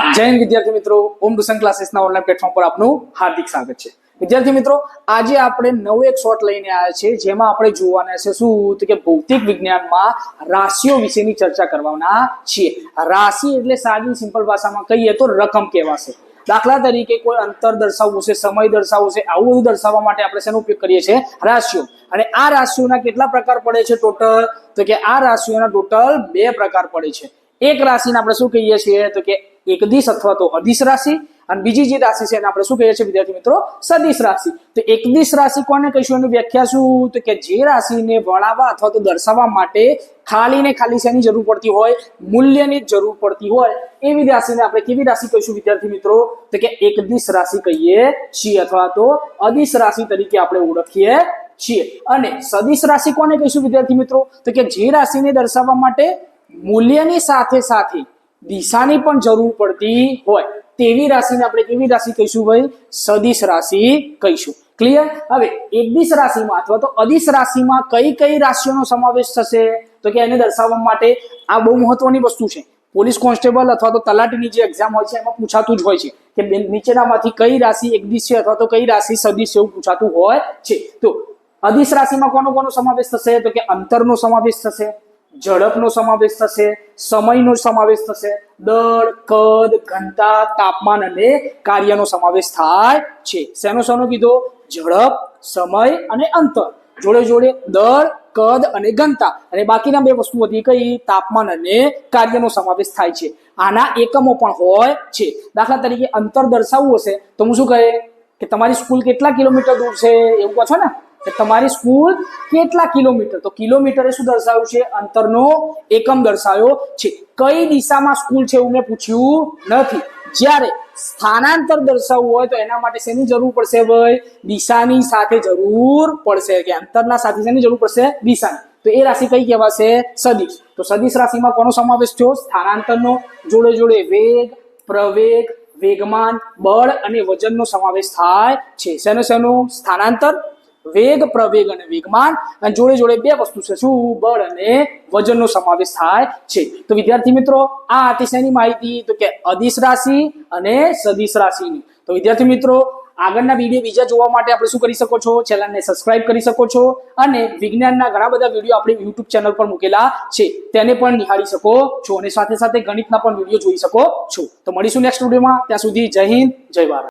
જય હિન્દ વિદ્યાર્થી મિત્રો. ઓમ ટ્યુશન ક્લાસીસના ઓનલાઈન પ્લેટફોર્મ પર આપનું હાર્દિક સ્વાગત છે. વિદ્યાર્થી મિત્રો, આજે આપણે નવો એક શોર્ટ લઈને આવ્યા છે જેમાં આપણે જોવાના છે શું કે ભૌતિક વિજ્ઞાનમાં રાશિઓ વિશેની ચર્ચા કરવાના છીએ. રાશિ એટલે સાદી સિમ્પલ ભાષામાં કહીએ તો રકમ કહેવાશે. દાખલા તરીકે કોઈ અંતર દર્શાવવું છે, સમય દર્શાવવું છે, આવું બધું દર્શાવવા માટે આપણે શેનો ઉપયોગ કરીએ છીએ? રાશિઓ. અને આ રાશિઓના કેટલા પ્રકાર પડે છે ટોટલ તો કે આ રાશિઓના ટોટલ બે પ્રકાર પડે છે. એક રાશિને આપણે શું કહીએ છીએ? તો કે એકદિશ અથવા તો અધિશ રાશિ અને બીજી જે રાશિ છે એને આપણે શું કહીએ છીએ વિદ્યાર્થી મિત્રો? સદિશ રાશિ. તો એકદિશ રાશિ કોને કહીશું એની વ્યાખ્યા શું? તો કે જે રાશિને વળાવવા અથવા તો દર્શાવવા માટે ખાલી ને ખાલી શેની જરૂર પડતી હોય? મૂલ્યની જરૂર પડતી હોય. એવી રાશિને આપણે કેવી રાશિ કહીશું વિદ્યાર્થી મિત્રો? તો કે એકદિશ રાશિ કહીએ છીએ અથવા તો અદિશ રાશિ તરીકે આપણે ઓળખીએ છીએ. અને સદિશ રાશિ કોને કહીશું વિદ્યાર્થી મિત્રો? તો કે જે રાશિને દર્શાવવા માટે મૂલ્યની સાથે સાથે દિશાની પણ જરૂર પડતી હોય. તેવી રાશિને આપણે કેવી રાશિ કહીશું ભાઈ? સદિશ રાશિ કહીશું. ક્લિયર હવે, એકદિશ રાશિમાં અથવા તો અદિશ રાશિમાં કઈ કઈ રાશિઓનો સમાવેશ થશે? તો કે એને દર્શાવવા માટે આ બહુ મહત્વની વસ્તુ છે. પોલીસ કોન્સ્ટેબલ અથવા તો તલાટીની જે એક્ઝામ હોય છે, એમાં પૂછાતું જ હોય છે કે નીચેનામાંથી કઈ રાશિ એકદિશ છે અથવા તો કઈ રાશિ સદિશ એવું પૂછાતું હોય છે. તો અદિશ રાશિમાં કોનો કોનો સમાવેશ થશે? તો કે અંતરનો સમાવેશ થશે. ઝડપનો સમાવેશ થશે, સમયનો સમાવેશ થશે. દળ, કદ, ઘનતા, તાપમાન અને કાર્યનો સમાવેશ થાય છે. શેનો શેનો કીધો? ઝડપ, સમય અને અંતર. જોડે જોડે દળ, કદ અને ઘનતા. અને બાકીના બે વસ્તુ હતી કઈ? તાપમાન અને કાર્યનો સમાવેશ થાય છે. આના એકમો પણ હોય છે. દાખલા તરીકે અંતર દર્શાવવું હશે તો હું શું કહે? કે તમારી સ્કૂલ કેટલા કિલોમીટર દૂર છે? એવું કહો છો ને? તમારી સ્કૂલ કેટલા કિલોમીટર? તો કિલોમીટરે શું દર્શાવ્યું છે? અંતરનો એકમ દર્શાવ્યો છે. કઈ દિશામાં સ્કૂલ છે એવું મેં પૂછ્યું નથી. જ્યારે સ્થાનાંતર દર્શાવવું હોય તો એના માટે શેની જરૂર પડશે ભાઈ? દિશાની સાથે જરૂર પડશે. કે અંતરના સાથે શેની જરૂર પડશે? દિશાની. તો એ રાશિ કઈ કહેવાશે? સદિશ. તો સદિશ રાશિમાં કોનો સમાવેશ થયો? સ્થાનાંતરનો. જોડે જોડે વેગ, પ્રવેગ, વેગમાન, બળ અને વજનનો સમાવેશ થાય છે. શેનો શેનો? સ્થાનાંતર વેગ, પ્રવેગ અને વેગમાન. અને જોડે જોડે બે વસ્તુ છે. શું? બળ અને વજનનો સમાવેશ થાય છે. તો વિદ્યાર્થી મિત્રો, આ અતિશયની માહિતી? તો કે અદિશ રાશિ અને સદિશ રાશિની. તો વિદ્યાર્થી મિત્રો, આગળના વીડિયો બીજા જોવા માટે આપણે શું કરી શકો છો? ચેનલને સબસ્ક્રાઇબ કરી શકો છો. અને વિજ્ઞાનના ઘણા બધા વીડિયો આપણે યુટ્યુબ ચેનલ પર મૂકેલા છે. તેને પણ નિહાળી શકો છો. અને સાથે સાથે ગણિતના પણ વીડિયો જોઈ શકો છો. તો મળીશું નેક્સ્ટ વિડીયોમાં ત્યાં સુધી જય હિન્દ, જય ભારત.